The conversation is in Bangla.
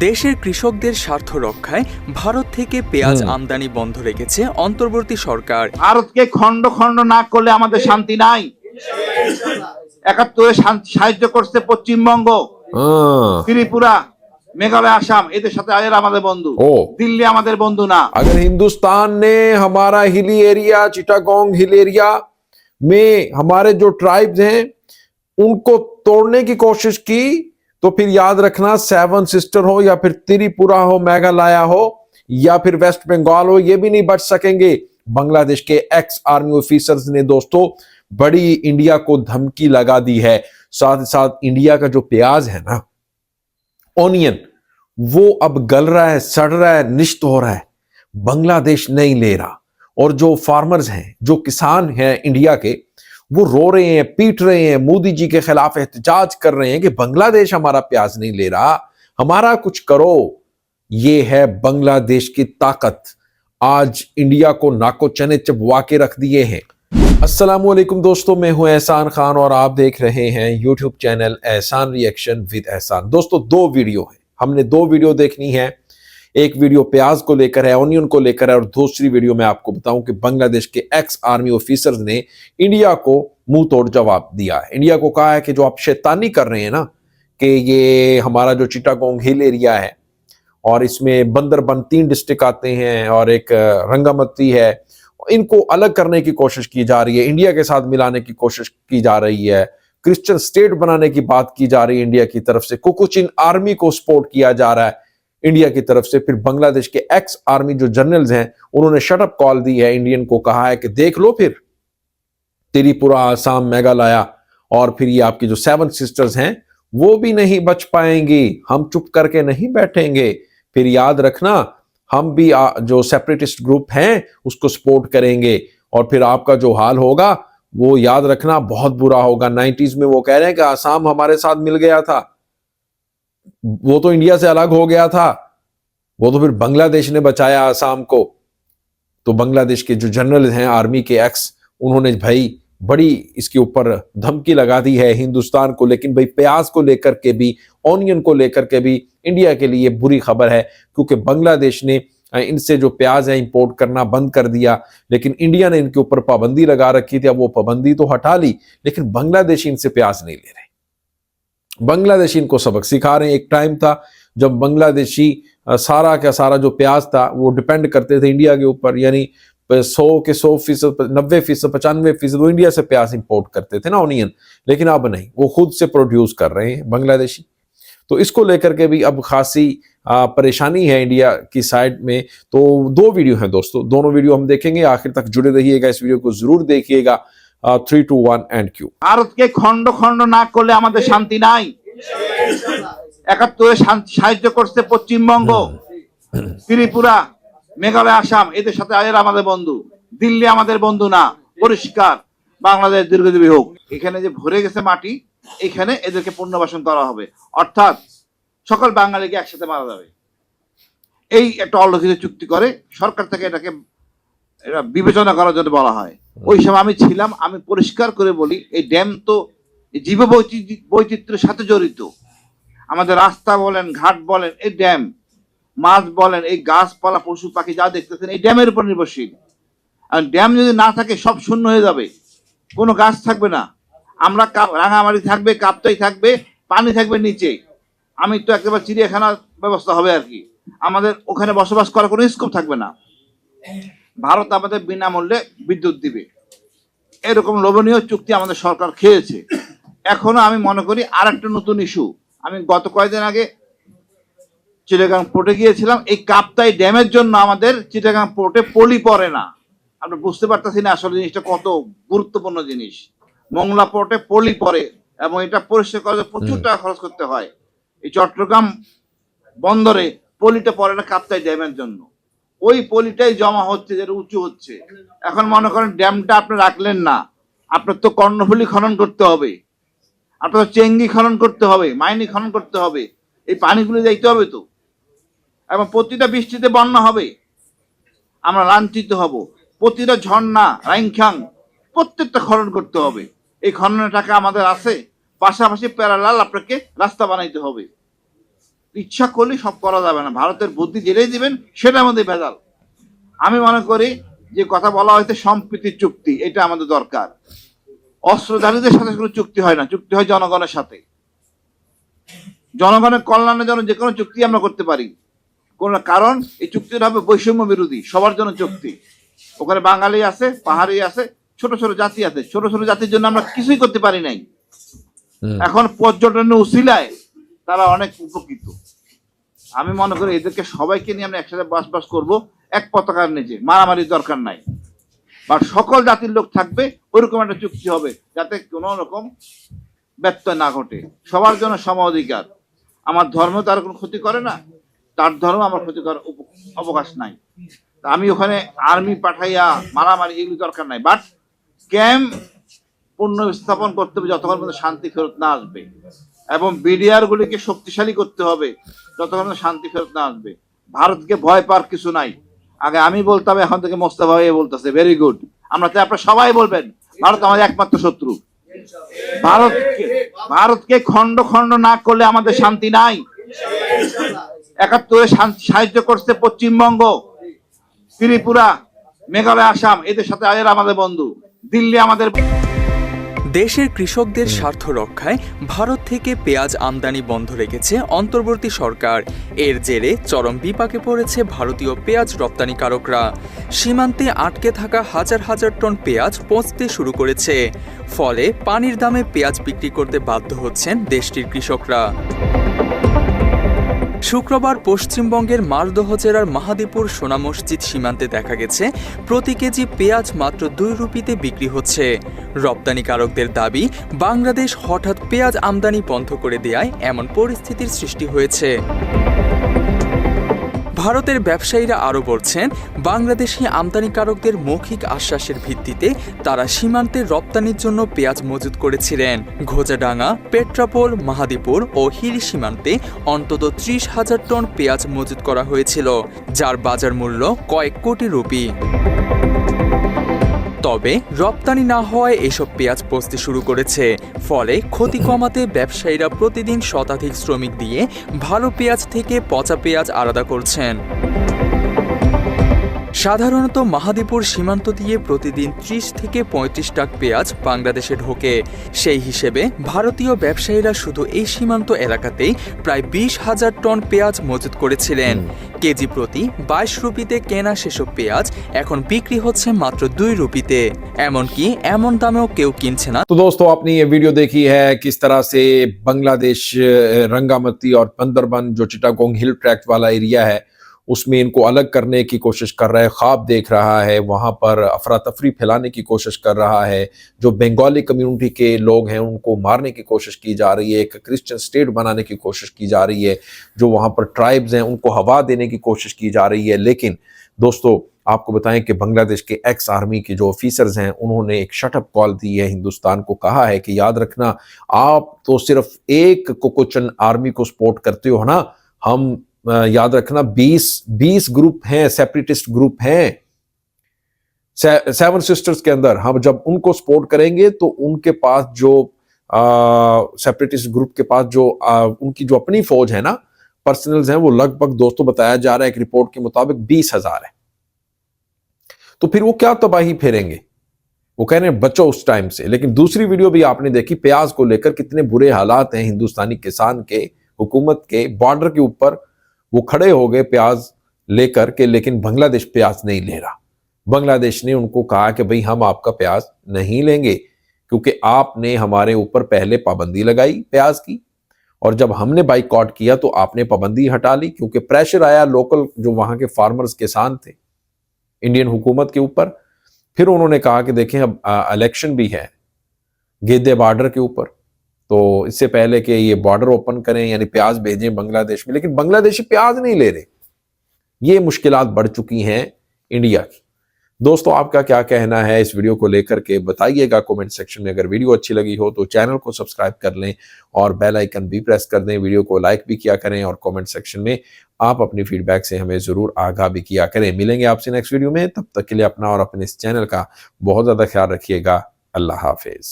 দেশের কৃষকদের স্বার্থ রক্ষায় ভারত থেকে পেঁয়াজ হুম। আমদানি বন্ধ রেখেছে অন্তর্বর্তী সরকার ভারতকে খণ্ড খণ্ড না করলে আমাদের শান্তি নাই একাত্তরে শান- সাহায্য করছে পশ্চিমবঙ্গ हाँ, ত্রিপুরা মেঘালয় আসাম এদের সাথে এরা আমাদের বন্ধু ओ দিল্লি আমাদের বন্ধু না अगर हिंदुस्तान ने हमारा hilly area Chittagong hill area में हमारे जो ट्राइब्स हैं उनको तोड़ने की कोशिश की تو پھر یاد رکھنا سیون سسٹر ہو یا پھر تریپورہ ہو میگا لایا ہو یا پھر ویسٹ بنگال ہو، یہ بھی نہیں بچ سکیں گے۔ بنگلہ دیش کے ایکس آرمی آفیسرز نے دوستو بڑی انڈیا کو دھمکی لگا دی ہے۔ ساتھ ساتھ انڈیا کا جو پیاز ہے نا، اونین، وہ اب گل رہا ہے، سڑ رہا ہے، نشت ہو رہا ہے۔ بنگلہ دیش نہیں لے رہا۔ اور جو فارمرز ہیں، جو کسان ہیں انڈیا کے وہ رو رہے ہیں، پیٹ رہے ہیں، مودی جی کے خلاف احتجاج کر رہے ہیں کہ بنگلہ دیش ہمارا پیاز نہیں لے رہا، ہمارا کچھ کرو۔ یہ ہے بنگلہ دیش کی طاقت۔ آج انڈیا کو ناکو چنے چبوا کے رکھ دیے ہیں۔ السلام علیکم دوستو، میں ہوں احسان خان اور آپ دیکھ رہے ہیں یوٹیوب چینل احسان ری ایکشن ود احسان۔ دوستو، دو ویڈیو ہیں۔ ہم نے دو ویڈیو دیکھنی ہے ایک ویڈیو پیاز کو لے کر ہے اونین کو لے کر ہے، اور دوسری ویڈیو میں آپ کو بتاؤں کہ بنگلہ دیش کے ایکس آرمی آفیسرز نے انڈیا کو منہ توڑ جواب دیا ہے۔ انڈیا کو کہا ہے کہ جو آپ شیطانی کر رہے ہیں نا، کہ یہ ہمارا جو چٹا گونگ ہل ایریا ہے، اور اس میں بندر بند تین ڈسٹرک آتے ہیں، اور ایک رنگامتی ہے، ان کو الگ کرنے کی کوشش کی جا رہی ہے، انڈیا کے ساتھ ملانے کی کوشش کی جا رہی ہے، کرسچن سٹیٹ بنانے کی بات کی جا رہی ہے انڈیا کی طرف سے۔ کوکوچن آرمی کو سپورٹ کیا جا رہا ہے۔ انڈیا کی طرف سے، پھر بنگلہ دیش کے ایکس آرمی جو جنرلز ہیں، انہوں نے شٹ اپ کال دی ہے انڈین کو، کہا ہے کہ دیکھ لو پھر، تیری پورا آسام میگا لایا اور پھر یہ آپ کی جو سیون سسٹرز ہیں، وہ بھی نہیں بچ پائیں گی۔ ہم چپ کر کے نہیں بیٹھیں گے۔ پھر یاد رکھنا، ہم بھی جو سیپریٹسٹ گروپ ہیں، اس کو سپورٹ کریں گے۔ اور پھر آپ کا جو حال ہوگا، وہ یاد رکھنا بہت برا ہوگا۔ نائنٹیز میں وہ کہہ رہے ہیں کہ آسام ہمارے ساتھ مل گیا تھا۔ وہ تو انڈیا سے الگ ہو گیا تھا۔ وہ تو پھر بنگلہ دیش نے بچایا آسام کو۔ تو بنگلہ دیش کے جو جنرل ہیں آرمی کے ایکس، انہوں نے بھائی بڑی اس کے اوپر دھمکی لگا دی ہے ہندوستان کو، لیکن بھائی پیاز کو لے کر کے بھی، اونین کو لے کر کے بھی انڈیا کے لیے بری خبر ہے۔ کیونکہ بنگلہ دیش نے ان سے جو پیاز ہے امپورٹ کرنا بند کر دیا، لیکن انڈیا نے ان کے اوپر پابندی لگا رکھی تھی، اب وہ پابندی تو ہٹا لی، لیکن بنگلہ دیشی ان سے پیاز نہیں لے رہے۔ بنگلہ دیشی ان کو سبق سکھا رہے ہیں۔ ایک ٹائم تھا جب بنگلہ دیشی سارا کا سارا جو پیاز تھا، وہ ڈیپینڈ کرتے تھے انڈیا کے اوپر یعنی سو کے سو فیصد، نوے فیصد، پچانوے فیصد وہ انڈیا سے پیاز امپورٹ کرتے تھے نا اونین لیکن اب نہیں، وہ خود سے پروڈیوس کر رہے ہیں بنگلہ دیشی تو اس کو لے کر کے بھی اب خاصی پریشانی ہے انڈیا کی سائٹ میں۔ تو دو ویڈیو ہیں دوستو، دونوں ویڈیو ہم دیکھیں گے۔ آخر تک جڑے رہیے گا، اس ویڈیو کو ضرور دیکھیے گا۔ تھری ٹو ون اینڈ کیو بھارت کے کھنڈ کھنڈ نہ کرے ہمارے شانتی نہیں۔ একাত্তরে সাহায্য করছে পশ্চিমবঙ্গ ত্রিপুরা মেঘালয় আসাম এদের সাথে এরা আমাদের বন্ধু। দিল্লি আমাদের বন্ধু না পরিষ্কার। বাংলাদেশ দীর্ঘজীবী হোক। এখানে যে ভরে গেছে মাটি এখানে এদেরকে পুনর্বাসন করা হবে। অর্থাৎ সকল বাঙালিকে একসাথে মারা যাবে। এই একটা অলিখিত চুক্তি করে সরকার থেকে এটাকে এটা বিবেচনা করার জন্য বলা হয়। ওই সময় আমি ছিলাম আমি পরিষ্কার করে বলি এই ড্যাম তো জীব বৈচিত্র্যের সাথে জড়িত। আমাদের রাস্তা বলেন, ঘাট বলেন, এই ড্যাম, মাছ বলেন, এই গাছপালা, পশু পাখি যা দেখতেছেন, এই ড্যামের উপর নির্ভরশীল। আর ড্যাম যদি না থাকে, সব শূন্য হয়ে যাবে। কোনো গাছ থাকবে না। আমরা রাঙামাটি থাকবে, কাপ্তাই থাকবে, পানি থাকবে নিচে। আমি তো একেবারে চিড়িয়াখানার ব্যবস্থা হবে আর কি। আমাদের ওখানে বসবাস করার কোনো স্কোপ থাকবে না। ভারত আমাদের বিনামূল্যে বিদ্যুৎ দিবে। এরকম লোভনীয় চুক্তি আমাদের সরকার খেয়েছে। এখনও আমি মনে করি আর একটা নতুন ইস্যু আমি গত কয়েকদিন আগে চিটাগাং পোর্টে গিয়েছিলাম। এই কাপ্তাই ড্যামের জন্য আমাদের চিটাগাং পোর্টে পলি পড়ে না। আমরা বুঝতে পারতেছি না আসলে জিনিসটা কত গুরুত্বপূর্ণ জিনিস। মংলা পোর্টে পলি পড়ে এবং এটা পরিষ্কার করতে প্রচুর টাকা খরচ করতে হয়। এই চট্টগ্রাম বন্দরে পলিটা পড়ে না কাপ্তাই ড্যামের জন্য। ওই পলিটাই জমা হচ্ছে যেটা উঁচু হচ্ছে। এখন মনে করেন ড্যামটা আপনি রাখলেন না। আপনার তো কর্ণফুলি খনন করতে হবে। আপনার চেঙ্গি খনন করতে হবে, মাইনি খনন করতে হবে, এই পানিগুলো যাইতে হবে তো। এবং প্রতিটা বৃষ্টিতে বন্যা হবে। আমরা লাঞ্ছিত হব। প্রতিটা ঝর্ণা, রাইংখাং, প্রত্যেকটা খনন করতে হবে। এই খননের টাকা আমাদের আছে। পাশাপাশি প্যারালাল আপনাকে রাস্তা বানাইতে হবে। ইচ্ছা করলে সব করা যাবে না। ভারতের বুদ্ধি যেটাই দিবেন সেটা আমাদের ভেজাল। আমি মনে করি যে কথা বলা হয়েছে সম্প্রীতির চুক্তি, এটা আমাদের দরকার। অস্ত্রধারীদের সাথে কোনো চুক্তি হয় না। চুক্তি হয় জনগণের সাথে। জনগণের কল্যাণের জন্য যে কোনো চুক্তি আমরা করতে পারি। কোন কারণ এই চুক্তিটা হবে বৈষম্য বিরোধী সবার জন্য চুক্তি। ওখানে বাঙালি আছে পাহাড়ি আছে ছোট ছোট জাতি আছে। ছোট ছোট জাতির জন্য আমরা কিছুই করতে পারি নাই। এখন পর্যটনের উশিলায় তারা অনেক উপকৃত। আমি মনে করি এদেরকে সবাইকে নিয়ে আমরা একসাথে বাস বাস করব। এক পতাকার নিচে। মারামারির দরকার নাই। বা সকল জাতির লোক থাকবে ওইরকম একটা চুক্তি হবে যাতে কোনো রকম ব্যত্যয় না ঘটে। সবার জন্য সম অধিকার। আমার ধর্ম তার কোনো ক্ষতি করে না, তার ধর্ম আমার ক্ষতি করার অবকাশ নাই। আমি ওখানে আর্মি পাঠাইয়া মারামারি এগুলি দরকার নাই বাট ক্যাম্প পূর্ণ স্থাপন করতে হবে যতক্ষণ পর্যন্ত শান্তি ফেরত না আসবে। এবং বিডিআর গুলিকে শক্তিশালী করতে হবে যতক্ষণ শান্তি ফেরত না আসবে। ভারতকে ভয় পাওয়ার কিছু নাই। আগে আমি বলতাম, এখন থেকে মোস্তাফা ভাই বলতেছে ভেরি গুড আমরা তো আপনার সবাই বলবেন, ভারত আমাদের একমাত্র শত্রু। ভারতকে ভারতকে খণ্ড খণ্ড না করলে আমাদের শান্তি নাই। একাত্তরে সাহায্য করছে পশ্চিমবঙ্গ, ত্রিপুরা, মেঘালয়, আসাম, এদের সাথে আয়ের আমাদের বন্ধু। দিল্লি আমাদের দেশের কৃষকদের স্বার্থ রক্ষায় ভারত থেকে পেঁয়াজ আমদানি বন্ধ রেখেছে অন্তর্বর্তী সরকার। এর জেরে চরম বিপাকে পড়েছে ভারতীয় পেঁয়াজ রপ্তানিকারকরা। সীমান্তে আটকে থাকা হাজার হাজার টন পেঁয়াজ পচতে শুরু করেছে। ফলে পানির দামে পেঁয়াজ বিক্রি করতে বাধ্য হচ্ছেন দেশটির কৃষকরা। শুক্রবার পশ্চিমবঙ্গের মালদহ জেলার মাহাদীপুর সোনা মসজিদ সীমান্তে দেখা গেছে, প্রতি কেজি পেঁয়াজ মাত্র দুই রুপিতে বিক্রি হচ্ছে। রপ্তানিকারকদের দাবি, বাংলাদেশ হঠাৎ পেঁয়াজ আমদানি বন্ধ করে দেয়ায় এমন পরিস্থিতির সৃষ্টি হয়েছে। ভারতের ব্যবসায়ীরা আরও বলছেন, বাংলাদেশি আমদানিকারকদের মৌখিক আশ্বাসের ভিত্তিতে তারা সীমান্তে রপ্তানির জন্য পেঁয়াজ মজুত করেছিলেন। ঘোজাডাঙ্গা, পেট্রাপোল, মাহাদীপুর ও হিলি সীমান্তে অন্তত ত্রিশ হাজার টন পেঁয়াজ মজুত করা হয়েছিল, যার বাজার মূল্য কয়েক কোটি রুপি। তবে রপ্তানি না হওয়ায় এসব পেঁয়াজ পচতে শুরু করেছে। ফলে ক্ষতি কমাতে ব্যবসায়ীরা প্রতিদিন শতাধিক শ্রমিক দিয়ে ভালো পেঁয়াজ থেকে পচা পেঁয়াজ আলাদা করছেন। সাধারণত মাহাদীপুর সীমান্ত দিয়ে প্রতিদিন ত্রিশ থেকে পঁয়ত্রিশ টাক পেঁয়াজ বাংলাদেশে ঢোকে সেই হিসেবে ভারতীয় ব্যবসায়ীরা শুধু এই সীমান্ত এলাকাতেই প্রায় বিশ হাজার টন পেঁয়াজ মজুত করেছিলেন কেজি প্রতি বাইশ রুপিতে কেনা সেসব পেঁয়াজ এখন বিক্রি হচ্ছে মাত্র দুই রুপিতে এমনকি এমন দামেও কেউ কিনছে না तो दोस्तों आपने ये वीडियो देखी है किस तरह से बांग्लादेश अ, रंगामती और बंदरबन जो चिटागोंग हिल ट्रैक्ट वाला एरिया है اس میں ان کو الگ کرنے کی کوشش کر رہا ہے، خواب دیکھ رہا ہے، وہاں پر افراتفری پھیلانے کی کوشش کر رہا ہے۔ جو بنگالی کمیونٹی کے لوگ ہیں، ان کو مارنے کی کوشش کی جا رہی ہے، ایک کرسچن سٹیٹ بنانے کی کوشش کی جا رہی ہے۔ جو وہاں پر ٹرائبز ہیں، ان کو ہوا دینے کی کوشش کی جا رہی ہے۔ لیکن دوستو، آپ کو بتائیں کہ بنگلہ دیش کے ایکس آرمی کے جو آفیسرز ہیں، انہوں نے ایک شٹ اپ کال دی ہے، ہندوستان کو کہا ہے کہ یاد رکھنا، آپ تو صرف ایک کوکوچن آرمی کو سپورٹ کرتے ہو نا، ہم یاد رکھنا، بیس بیس گروپ ہیں سیپریٹسٹ گروپ ہیں۔ سیون سسٹرز کے اندر ہم جب ان کو سپورٹ کریں گے تو ان کے پاس جو سیپریٹسٹ گروپ کے پاس جو ان کی جو اپنی فوج ہے نا پرسنلز ہیں، وہ لگ بھگ دوستوں بتایا جا رہا ہے، ایک رپورٹ کے مطابق بیس ہزار ہے۔ تو پھر وہ کیا تباہی پھیریں گے؟ وہ کہہ رہے ہیں، بچو اس ٹائم سے۔ لیکن دوسری ویڈیو بھی آپ نے دیکھی، پیاز کو لے کر کتنے برے حالات ہیں ہندوستانی کسان کے، حکومت کے بارڈر کے اوپر وہ کھڑے ہو گئے پیاز لے کر کے، لیکن بنگلہ دیش پیاز نہیں لے رہا۔ بنگلہ دیش نے ان کو کہا کہ بھئی ہم آپ کا پیاز نہیں لیں گے، کیونکہ آپ نے ہمارے اوپر پہلے پابندی لگائی پیاز کی۔ اور جب ہم نے بائیکاٹ کیا تو آپ نے پابندی ہٹا لی، کیونکہ پریشر آیا لوکل جو وہاں کے فارمرز کسان تھے انڈین حکومت کے اوپر۔ پھر انہوں نے کہا کہ دیکھیں، اب الیکشن بھی ہے گیدے بارڈر کے اوپر۔ تو اس سے پہلے کہ یہ بارڈر اوپن کریں یعنی پیاز بھیجیں بنگلہ دیش میں، لیکن بنگلہ دیشی پیاز نہیں لے رہے۔ یہ مشکلات بڑھ چکی ہیں انڈیا کی۔ دوستو، آپ کا کیا کہنا ہے اس ویڈیو کو لے کر کے؟ بتائیے گا کومنٹ سیکشن میں۔ اگر ویڈیو اچھی لگی ہو تو چینل کو سبسکرائب کر لیں اور بیل آئیکن بھی پریس کر دیں۔ ویڈیو کو لائک بھی کیا کریں اور کومنٹ سیکشن میں آپ اپنی فیڈ بیک سے ہمیں ضرور آگاہ بھی کیا کریں۔ ملیں گے آپ سے نیکسٹ ویڈیو میں۔ تب تک کے لیے اپنا اور اپنے اس چینل کا بہت زیادہ خیال رکھیے گا۔ اللہ حافظ۔